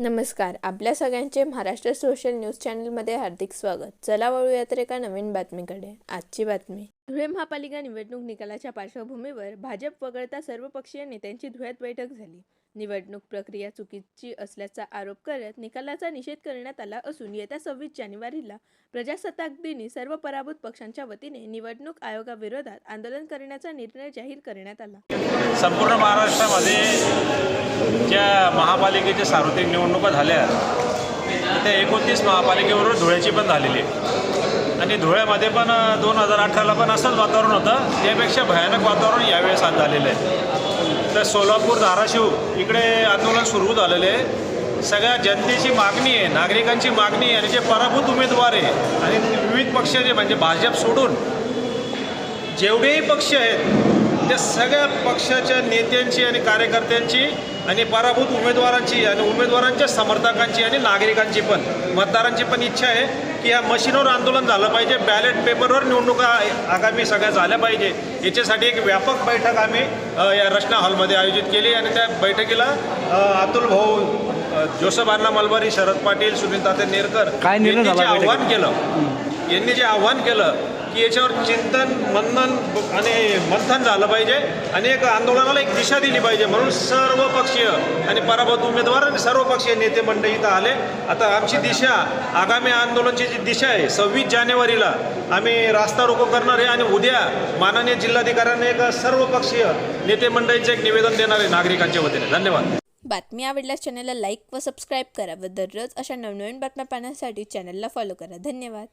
नमस्कार. आपल्या सगळ्यांचे महाराष्ट्र सोशल न्यूज चॅनलमध्ये हार्दिक स्वागत. चला वळूया तर एका नवीन बातमीकडे. आजची बातमी. धुळे महापालिका निवडणूक निकालाच्या पार्श्वभूमीवर भाजप वगळता सर्वपक्षीय नेत्यांची धुळ्यात बैठक झाली. निवडणूक प्रक्रिया चुकीची असल्याचा आरोप करत निकालाचा निषेध करण्यात आला असून येत्या सव्वीस जानेवारीला प्रजासत्ताक दिनी सर्व पराभूत पक्षांच्या वतीने निवडणूक आयोगाविरोधात आंदोलन करण्याचा निर्णय जाहीर करण्यात आला. संपूर्ण महाराष्ट्रामध्ये ज्या महापालिकेच्या सार्वत्रिक निवडणुका झाल्या त्या एकोणतीस महापालिकेबरोबर धुळ्याची पण झालेली आहे. आणि धुळ्यामध्ये पण दोन हजार अठराला पण असंच वातावरण होतं. त्यापेक्षा भयानक वातावरण यावेळेस आज झालेलं आहे. तर सोलापूर धाराशिव इकडे आंदोलन सुरू झालेलं आहे. सगळ्या जनतेची मागणी आहे नागरिकांची मागणी आहे आणि जे पराभूत उमेदवार आहे आणि विविध पक्षाचे म्हणजे भाजप सोडून जेवढेही पक्ष आहेत त्या सगळ्या पक्षाच्या नेत्यांची आणि कार्यकर्त्यांची आणि पराभूत उमेदवारांची आणि उमेदवारांच्या समर्थकांची आणि नागरिकांची पण मतदारांची पण इच्छा आहे की या मशीनवर आंदोलन झालं पाहिजे बॅलेट पेपरवर निवडणुका आगामी सगळ्या झाल्या पाहिजे याच्यासाठी एक व्यापक बैठक आम्ही या रचना हॉलमध्ये आयोजित केली आणि त्या बैठकीला अतुल भाऊ जोसफ अण्णा मलबारी शरद पाटील सुनील ताते नेरकर यांनी जे? आव्हान केलं यांनी जे आव्हान केलं की याच्यावर चिंतन मनन आणि मंथन झालं पाहिजे आणि एक आंदोलनाला एक दिशा दिली पाहिजे म्हणून सर्व पक्षीय आणि पराभूत उमेदवार आणि सर्व पक्षीय नेते मंडळी इथं आले. आता आमची दिशा आगामी आंदोलनाची जी दिशा आहे सव्वीस जानेवारीला आम्ही रास्ता रोको करणार आहे आणि उद्या माननीय जिल्हाधिकाऱ्यांनी एक सर्व पक्षीय नेते मंडळींचं एक निवेदन देणार आहे नागरिकांच्या वतीने. धन्यवाद. बातमी आवडल्यास चॅनलला लाईक व सबस्क्राईब करा व दररोज अशा नवनवीन बातम्या पाहण्यासाठी चॅनलला फॉलो करा. धन्यवाद.